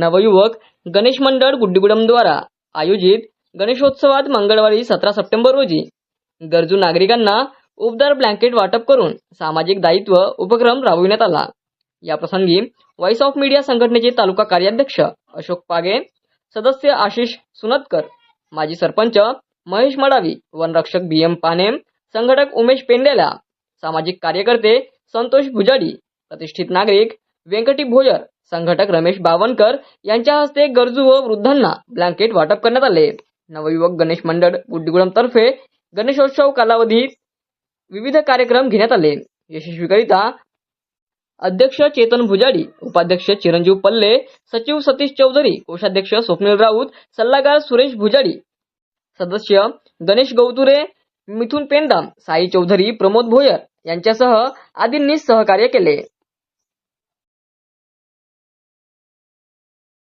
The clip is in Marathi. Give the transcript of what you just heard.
नवयुवक गणेश मंडळ गुड्डीगुडमद्वारा आयोजित गणेशोत्सवात मंगळवारी सतरा सप्टेंबर रोजी गरजू नागरिकांना उबदार ब्लँकेट वाटप करून सामाजिक दायित्व उपक्रम राबविण्यात आला. या प्रसंगी व्हॉइस ऑफ मीडिया संघटनेचे तालुका कार्याध्यक्ष अशोक पागे सदस्य आशिष सुनतकर माजी सरपंच महेश मडावी वनरक्षक बी एम पाने संघटक उमेश पेंडेला सामाजिक कार्यकर्ते संतोष भुजाडी प्रतिष्ठित नागरिक व्यंकटी भोयर संघटक रमेश बावनकर यांच्या हस्ते गरजू व वृद्धांना ब्लँकेट वाटप करण्यात आले. नवयुवक गणेश मंडळ गुड्डीगुडम तर्फे गणेशोत्सव कालावधीत विविध कार्यक्रम घेण्यात आले. यशस्वीकरिता अध्यक्ष चेतन भुजाडी उपाध्यक्ष चिरंजीव पल्ले सचिव सतीश चौधरी कोषाध्यक्ष स्वप्नील राऊत सल्लागार सुरेश भुजाडी सदस्य गणेश गौतुरे मिथुन पेंदाम साई चौधरी प्रमोद भोयर यांच्यासह आदींनी सहकार्य केले.